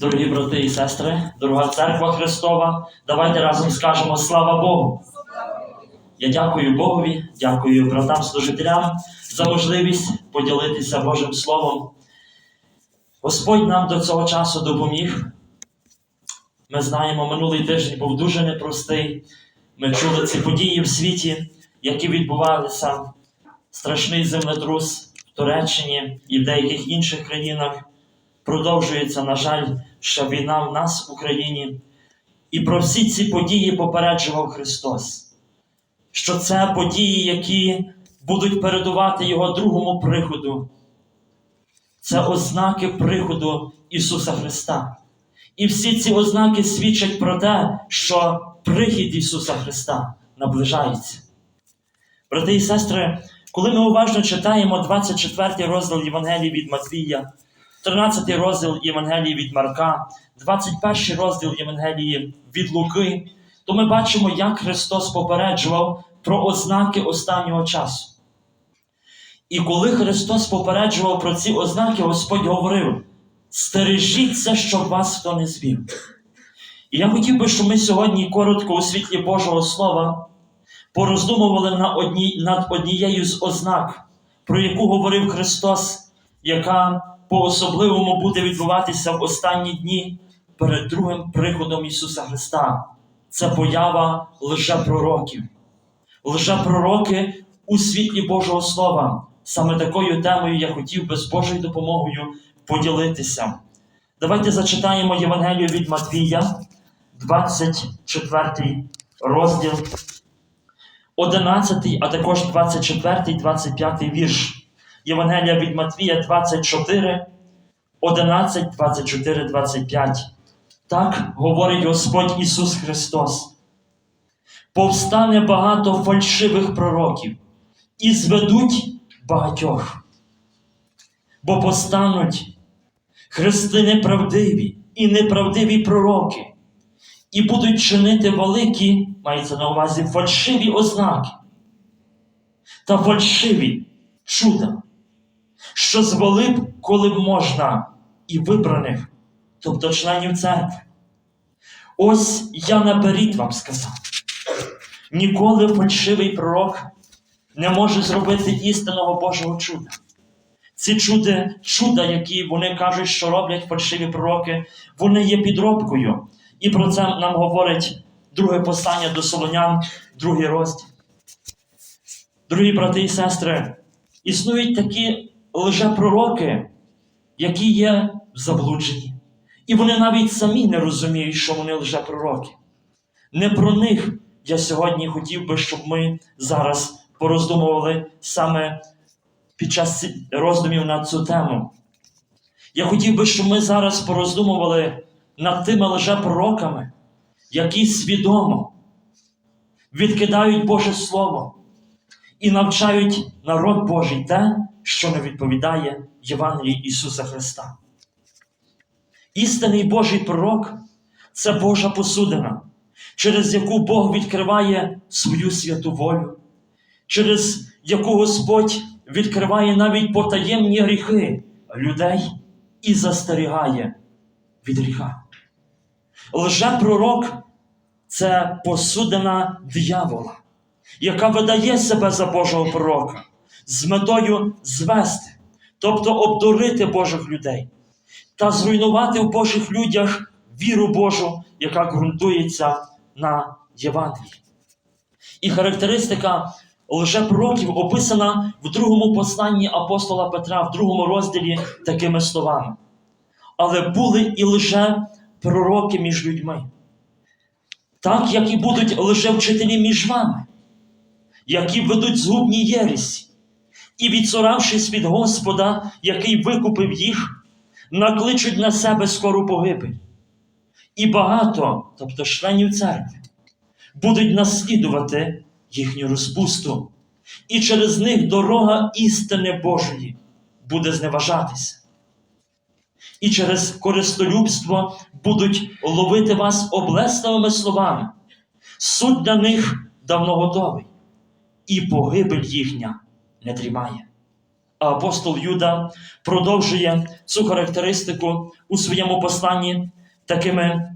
Дорогі брати і сестри, дорога церква Христова, давайте разом скажемо слава Богу. Я дякую Богові, дякую братам служителям за можливість поділитися Божим Словом. Господь нам до цього часу допоміг. Ми знаємо, минулий тиждень був дуже непростий. Ми чули ці події в світі, які відбувалися. Страшний землетрус в Туреччині і в деяких інших країнах. Продовжується, на жаль, ще війна в нас в Україні. І про всі ці події попереджував Христос, що це події, які будуть передувати Його другому приходу. Це ознаки приходу Ісуса Христа. І всі ці ознаки свідчать про те, що прихід Ісуса Христа наближається. Брати і сестри, коли ми уважно читаємо 24 розділ Євангелії від Матвія, 13 розділ Євангелії від Марка, 21 розділ Євангелії від Луки, то ми бачимо, як Христос попереджував про ознаки останнього часу. І коли Христос попереджував про ці ознаки, Господь говорив: стережіться, щоб вас хто не звів. І я хотів би, щоб ми сьогодні коротко у світлі Божого Слова пороздумували на одній, над однією з ознак, про яку говорив Христос, яка по-особливому буде відбуватися в останні дні перед другим приходом Ісуса Христа. Це поява лжепророків. Лжепророки у світлі Божого Слова. Саме такою темою я хотів би з Божою допомогою поділитися. Давайте зачитаємо Євангелію від Матвія, 24 розділ, 11, а також 24, 25 вірш. Євангелія від Матвія 24, 11, 24, 25. Так говорить Господь Ісус Христос. Повстане багато фальшивих пророків і зведуть багатьох. Бо постануть хрести неправдиві і неправдиві пророки, і будуть чинити великі, мається на увазі фальшиві ознаки та фальшиві чуда, що звели б, коли б можна, і вибраних, тобто членів церкви. Ось я наперед вам сказав. Ніколи фальшивий пророк не може зробити істинного Божого чуда. Ці чуди, чуда, які вони кажуть, що роблять фальшиві пророки, вони є підробкою. І про це нам говорить друге послання до Солонян, другий розділ. Дорогі брати і сестри, існують такі лжепророки, які є в заблудженні. І вони навіть самі не розуміють, що вони лжепророки. Не про них я сьогодні хотів би, щоб ми зараз пороздумували саме під час роздумів на цю тему. Я хотів би, щоб ми зараз пороздумували над тими лжепророками, які свідомо відкидають Боже Слово і навчають народ Божий те, що не відповідає Євангелії Ісуса Христа. Істинний Божий пророк це Божа посудина, через яку Бог відкриває свою святу волю, через яку Господь відкриває навіть потаємні гріхи людей і застерігає від гріха. Лжепророк це посудина диявола, яка видає себе за Божого пророка з метою звести, тобто обдурити Божих людей та зруйнувати в Божих людях віру Божу, яка ґрунтується на Євангелії. І характеристика лжепророків описана в другому посланні апостола Петра, в другому розділі такими словами. Але були і лжепророки між людьми, так як і будуть лжевчителі між вами, які ведуть згубні єресі, і, відсоравшись від Господа, який викупив їх, накличуть на себе скору погибель. І багато, тобто членів церкви, будуть наслідувати їхню розпусту, і через них дорога істини Божої буде зневажатися. І через користолюбство будуть ловити вас облесливими словами. Суд для них давно готовий, і погибель їхня не дрімає. А апостол Юда продовжує цю характеристику у своєму посланні такими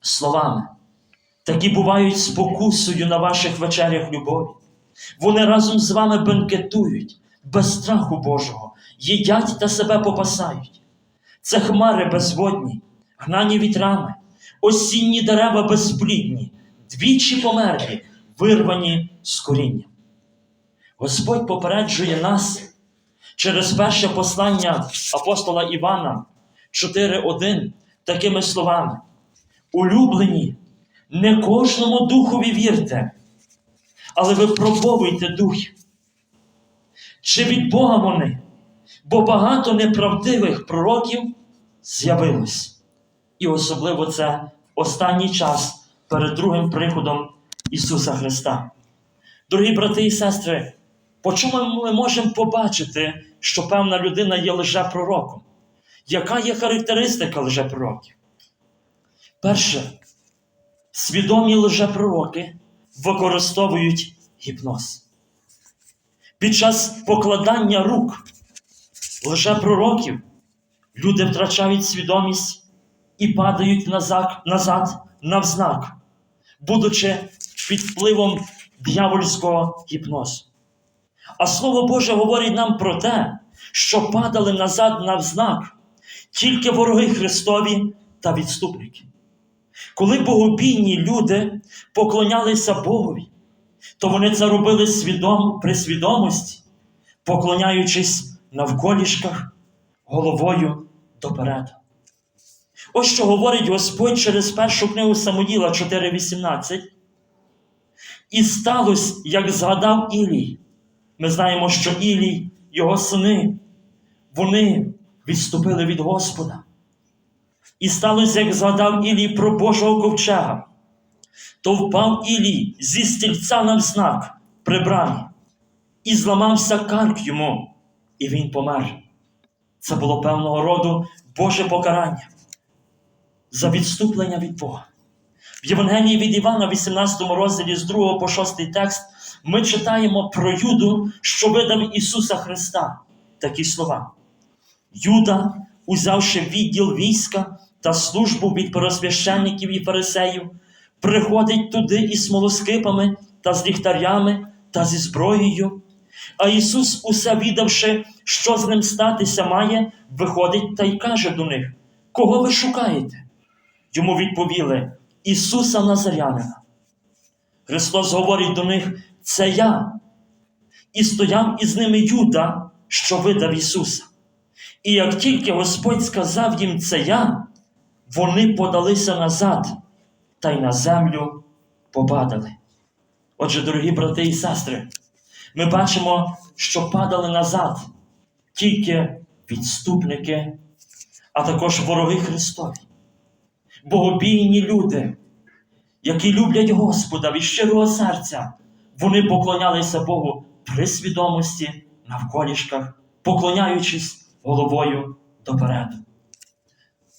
словами. Такі бувають спокусою на ваших вечерях любові. Вони разом з вами бенкетують без страху Божого, їдять та себе попасають. Це хмари безводні, гнані вітрами, осінні дерева безплідні, двічі померлі, вирвані з коріння. Господь попереджує нас через перше послання апостола Івана 4.1 такими словами. Улюблені, не кожному духові вірте, але випробовуйте духів. Чи від Бога вони? Бо багато неправдивих пророків з'явилось. І особливо це останній час перед другим приходом Ісуса Христа. Дорогі брати і сестри, по чому ми можемо побачити, що певна людина є лжепророком? Яка є характеристика лжепророків? Перше, свідомі лжепророки використовують гіпноз. Під час покладання рук лжепророків люди втрачають свідомість і падають назад, назад навзнак, будучи під впливом дьявольського гіпнозу. А Слово Боже говорить нам про те, що падали назад навзнак тільки вороги Христові та відступники. Коли богобійні люди поклонялися Богові, то вони це робили свідом, при свідомості, поклоняючись навколішках головою допереду. Ось що говорить Господь через першу книгу Самуїла 4.18. І сталося, як згадав Ілій. Ми знаємо, що Ілій, його сини, вони відступили від Господа. І сталося, як згадав Ілій про Божого ковчега, то впав Ілій зі стільця навзнак при брамі, і зламався карк йому, і він помер. Це було певного роду Боже покарання за відступлення від Бога. В Євангелії від Івана, 18 розділі з 2 по 6 текст, ми читаємо про Юду, що видав Ісуса Христа. Такі слова. Юда, узявши відділ війська та службу від первосвященників і фарисеїв, приходить туди із смолоскипами та з ліхтарями та зі зброєю. А Ісус, усе відавши, що з ним статися має, виходить та й каже до них: Кого ви шукаєте? Йому відповіли Ісуса Назарянина. Христос говорить до них: Це я. І стояв із ними Юда, що видав Ісуса. І як тільки Господь сказав їм це я, вони подалися назад та й на землю попадали. Отже, дорогі брати і сестри, ми бачимо, що падали назад тільки відступники, а також вороги Христові, богобійні люди, які люблять Господа від щирого серця, вони поклонялися Богу при свідомості навколішках, поклоняючись головою допереду.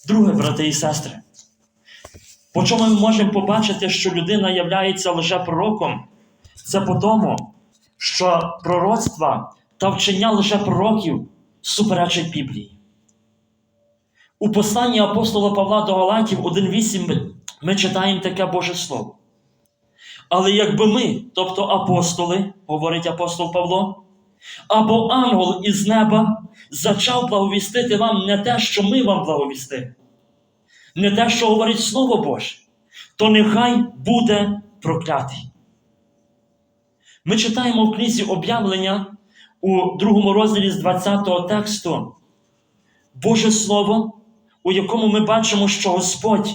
Друге, брати і сестри, по чому ми можемо побачити, що людина являється лжепророком, це по тому, що пророцтва та вчення лжепророків суперечать Біблії. У посланні апостола Павла до Галатів 1.8 ми, читаємо таке Боже Слово. Але якби ми, тобто апостоли, говорить апостол Павло, або ангел із неба зачав благовістити вам не те, що ми вам благовістили, не те, що говорить Слово Боже, то нехай буде проклятий. Ми читаємо в книзі об'явлення у другому розділі з 20-го тексту Боже Слово, у якому ми бачимо, що Господь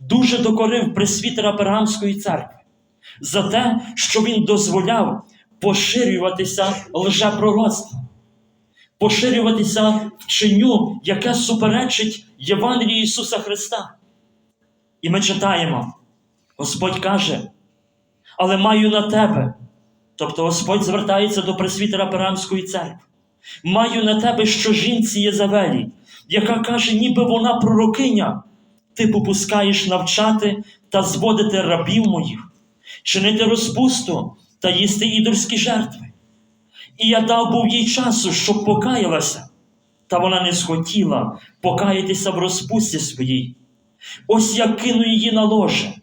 дуже докорив пресвітера Пергамської церкви за те, що Він дозволяв поширюватися лжепророцтвом, поширюватися вченню, яке суперечить Євангелії Ісуса Христа. І ми читаємо, Господь каже, але маю на тебе. Тобто Господь звертається до пресвітера Перамської церкви. Маю на тебе, що жінці Єзавелі, яка каже, ніби вона пророкиня, ти попускаєш навчати та зводити рабів моїх, чинити розпусту та їсти ідольські жертви. І я дав був їй часу, щоб покаялася, та вона не схотіла покаятися в розпусті своїй. Ось я кину її на ложе,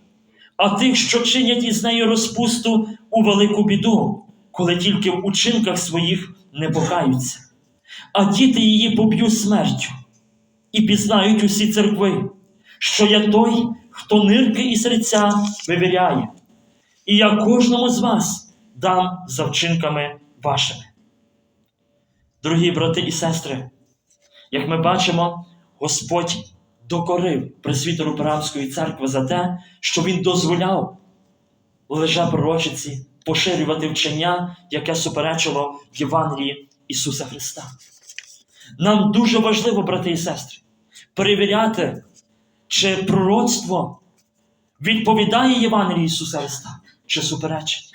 а тих, що чинять із нею розпусту у велику біду, коли тільки в учинках своїх не покаються. А діти її поб'ють смертю, і пізнають усі церкви, що я той, хто нирки і серця вивіряє, і я кожному з вас дам за вчинками вашими. Дорогі брати і сестри, як ми бачимо, Господь докорив пресвітеру Парамської церкви за те, що він дозволяв лежа пророчиці поширювати вчення, яке суперечило Євангелії Ісуса Христа. Нам дуже важливо, брати і сестри, перевіряти, чи пророцтво відповідає Євангелії Ісуса Христа, чи суперечить.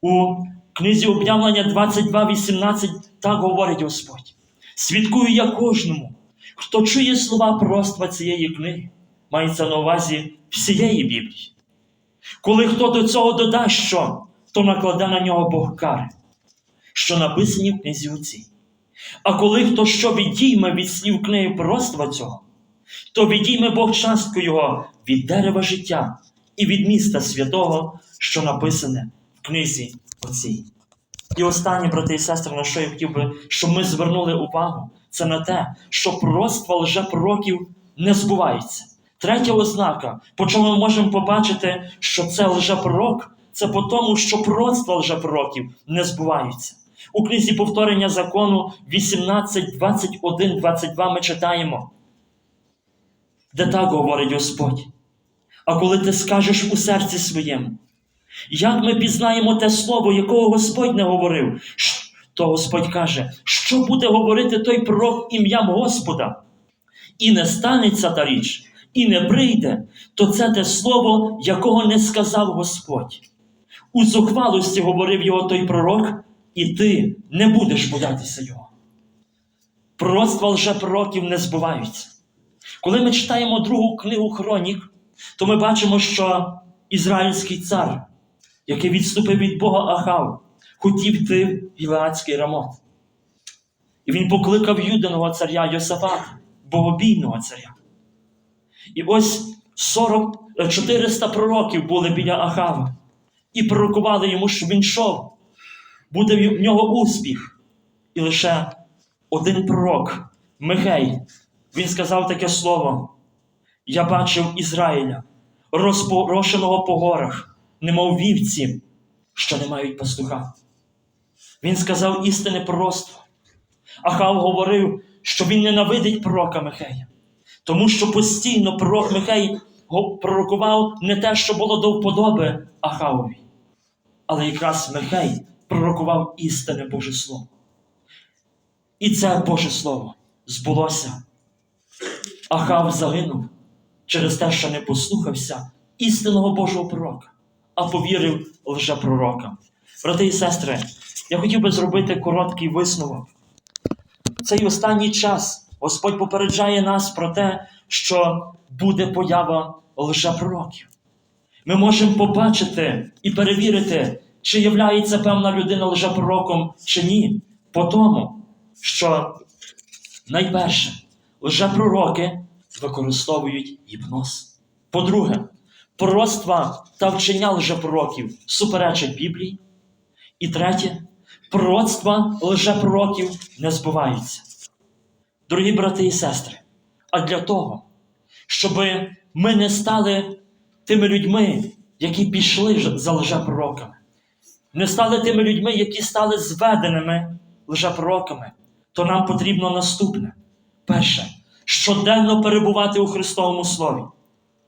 У книзі об'явлення 22.18 так говорить Господь. Свідкую я кожному, хто чує слова пророцтва цієї книги, мається на увазі всієї Біблії. Коли хто до цього додасть що, то накладе на нього Бог кари, що написані в книзі оцій. А коли хто що відійме від слів книги пророцтва цього, то відійме Бог частку його від дерева життя і від міста святого, що написане в книзі оцій. І останнє, брати і сестри, на що я хотів би, щоб ми звернули увагу, це на те, що пророцтва лжепророків не збуваються. Третя ознака, по чому ми можемо побачити, що це лжепророк, це по тому, що пророцтва лжепророків не збуваються. У книзі повторення закону 18, 21, 22 ми читаємо, де так говорить Господь. А коли ти скажеш у серці своєму, як ми пізнаємо те слово, якого Господь не говорив, то Господь каже, що буде говорити той пророк ім'ям Господа? І не станеться та річ, і не прийде, то це те слово, якого не сказав Господь. У зухвалості говорив його той пророк, і ти не будеш боятися його. Пророцтва лжепророків не збуваються. Коли ми читаємо другу книгу Хронік, то ми бачимо, що ізраїльський цар, який відступив від Бога Ахав, хотів йти в Гілеадський рамот. І він покликав юдиного царя Йосафата, богобійного царя. І ось 40, е, 400 пророків були біля Ахава і пророкували йому, що він йшов, буде в нього успіх. І лише один пророк, Михей, він сказав таке слово: Я бачив Ізраїля, розпорошеного по горах, немов вівці, що не мають пастуха. Він сказав істинне пророцтво. Ахав говорив, що він ненавидить пророка Михея, тому що постійно пророк Михей пророкував не те, що було до вподоби Ахавові, але якраз Михей пророкував істинне Боже Слово. І це Боже Слово збулося. Ахав загинув через те, що не послухався істинного Божого пророка, а повірив лжепророкам. Брати і сестри, я хотів би зробити короткий висновок. Цей останній час Господь попереджає нас про те, що буде поява лжепророків. Ми можемо побачити і перевірити, чи являється певна людина лжепророком чи ні, по тому, що найперше, лжепророки використовують гіпноз. По-друге, пророцтва та вчення лжепророків суперечать Біблії. І третє, пророцтва лжепророків не збуваються. Дорогі брати і сестри, а для того, щоб ми не стали тими людьми, які пішли за лжепророками, не стали тими людьми, які стали зведеними лжепророками, то нам потрібно наступне. Перше, щоденно перебувати у Христовому Слові.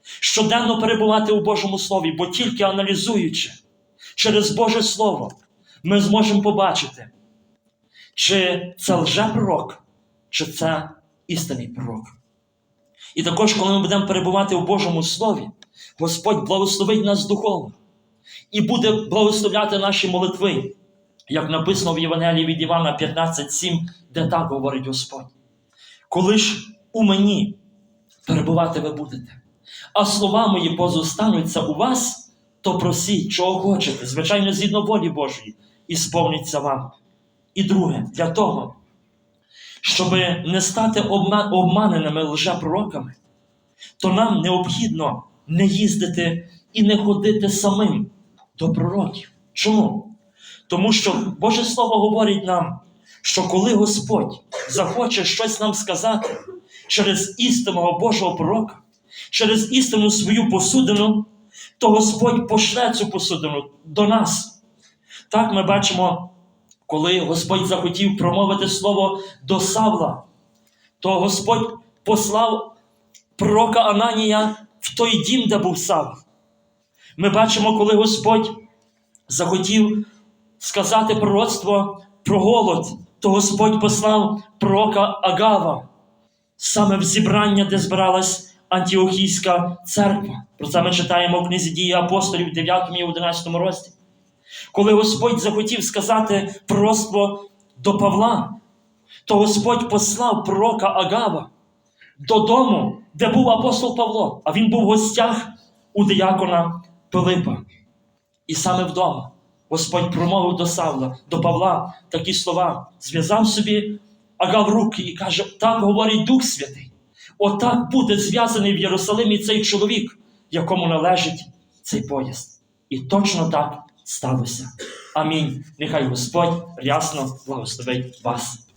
Щоденно перебувати у Божому Слові, бо тільки аналізуючи через Боже Слово, ми зможемо побачити, чи це лжепророк, чи це істинний пророк. І також, коли ми будемо перебувати у Божому Слові, Господь благословить нас духовно і буде благословляти наші молитви, як написано в Євангелії від Івана 15,7, де так говорить Господь. Коли ж у мені перебувати ви будете, а слова мої позостануться у вас, то просіть, чого хочете, звичайно, згідно волі Божої, і сповниться вам. І друге, для того, щоб не стати обма- обманеними лжепророками, то нам необхідно не їздити і не ходити самим до пророків. Чому? Тому що Боже Слово говорить нам, що коли Господь захоче щось нам сказати через істинного Божого пророка, через істину свою посудину, то Господь пошле цю посудину до нас. Так ми бачимо, коли Господь захотів промовити слово до Савла, то Господь послав пророка Ананія в той дім, де був Савл. Ми бачимо, коли Господь захотів сказати пророцтво про голод, то Господь послав пророка Агава саме в зібрання, де збиралась Антіохійська церква. Про це ми читаємо в книзі дії апостолів, 9 і 11 розділі. Коли Господь захотів сказати пророцтво до Павла, то Господь послав пророка Агава додому, де був апостол Павло, а він був в гостях у диякона Пилипа. І саме вдома Господь промовив до Савла, до Павла такі слова, зв'язав собі Агав руки і каже: так говорить Дух Святий. Отак буде зв'язаний в Єрусалимі цей чоловік, якому належить цей поїзд. І точно так сталося. Амінь. Нехай Господь рясно благословить вас.